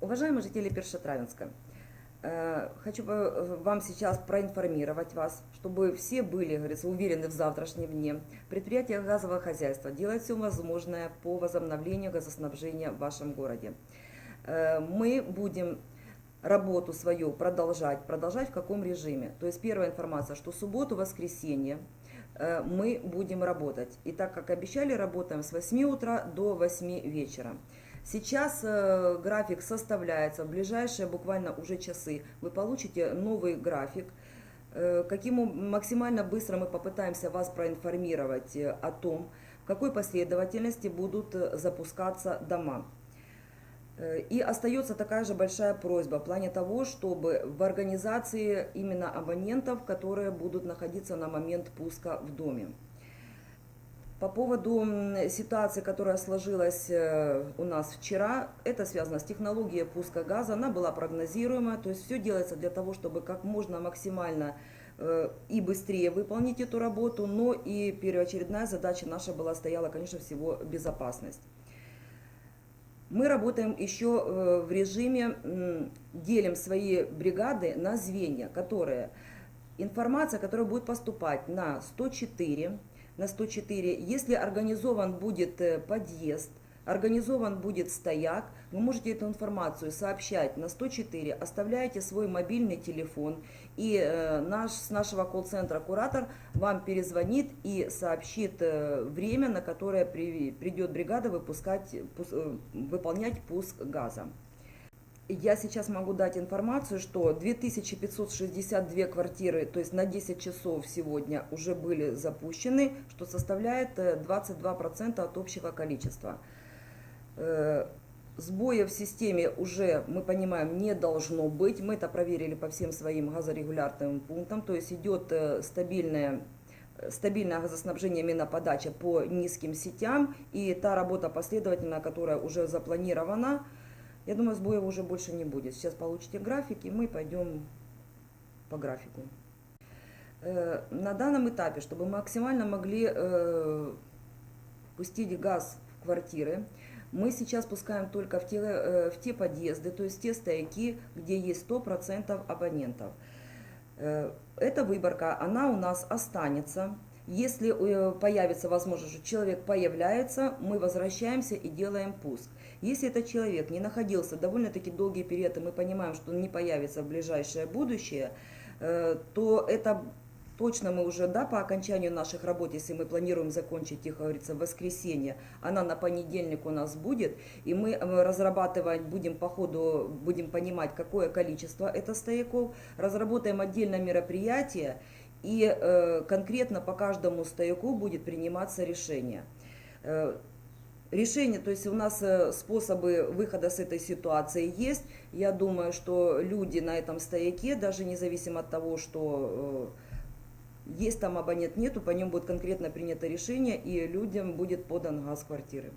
Уважаемые жители Першетравенска, э, хочу э, вам сейчас проинформировать вас, чтобы все были, говорится, уверены в завтрашнем дне. Предприятие газового хозяйства делает все возможное по возобновлению газоснабжения в вашем городе. Э, Мы будем работу свою продолжать. Продолжать в каком режиме? То есть первая информация, что субботу, воскресенье мы будем работать. И так как обещали, работаем с 8 утра до 8 вечера. Сейчас э, график составляется, в ближайшие буквально уже часы вы получите новый график. Э, Каким максимально быстро мы попытаемся вас проинформировать э, о том, в какой последовательности будут запускаться дома. И остается такая же большая просьба в плане того, чтобы в организации именно абонентов, которые будут находиться на момент пуска в доме. По поводу ситуации, которая сложилась э, у нас вчера, это связано с технологией пуска газа, она была прогнозируема, то есть все делается для того, чтобы как можно максимально э, и быстрее выполнить эту работу, но и первоочередная задача наша была стояла, конечно, всего безопасность. Мы работаем еще э, в режиме, делим свои бригады на звенья, которые, информация, которая будет поступать на 104, на 104, если организован будет э, подъезд, организован будет стояк, вы можете эту информацию сообщать на 104, оставляете свой мобильный телефон, и э, наш, с нашего колл-центра куратор вам перезвонит и сообщит э, время, на которое при- придет бригада выпускать, пус- выполнять пуск газа. Я сейчас могу дать информацию, что 2562 квартиры, то есть на 10 часов сегодня уже были запущены, что составляет э, 22% от общего количества. Э, Сбоя в системе уже, мы понимаем, не должно быть. Мы это проверили по всем своим газорегулярным пунктам. То есть идет э, стабильное, э, стабильное газоснабжение именно подача по низким сетям. И та работа последовательная, которая уже запланирована, я думаю, сбоев уже больше не будет. Сейчас получите график, и мы пойдем по графику. Э, На данном этапе, чтобы максимально могли э, пустить газ в квартиры, мы сейчас пускаем только в те, э, в те подъезды, то есть те стояки, где есть 100% абонентов. Эта выборка, она у нас останется. Если э, появится возможность, что человек появляется, мы возвращаемся и делаем пуск. Если этот человек не находился довольно-таки долгий период, и мы понимаем, что он не появится в ближайшее будущее, э, то это точно мы уже, да, по окончанию наших работ, если мы планируем закончить их, говорится, в воскресенье, она на понедельник у нас будет, и мы э, разрабатывать будем по ходу, будем понимать, какое количество это стояков, разработаем отдельное мероприятие, и э, конкретно по каждому стояку будет приниматься решение. Э, Решение, то есть у нас э, способы выхода с этой ситуации есть. Я думаю, что люди на этом стояке, даже независимо от того, что э, есть там абонент, нету, по нему будет конкретно принято решение, и людям будет подан газ квартиры.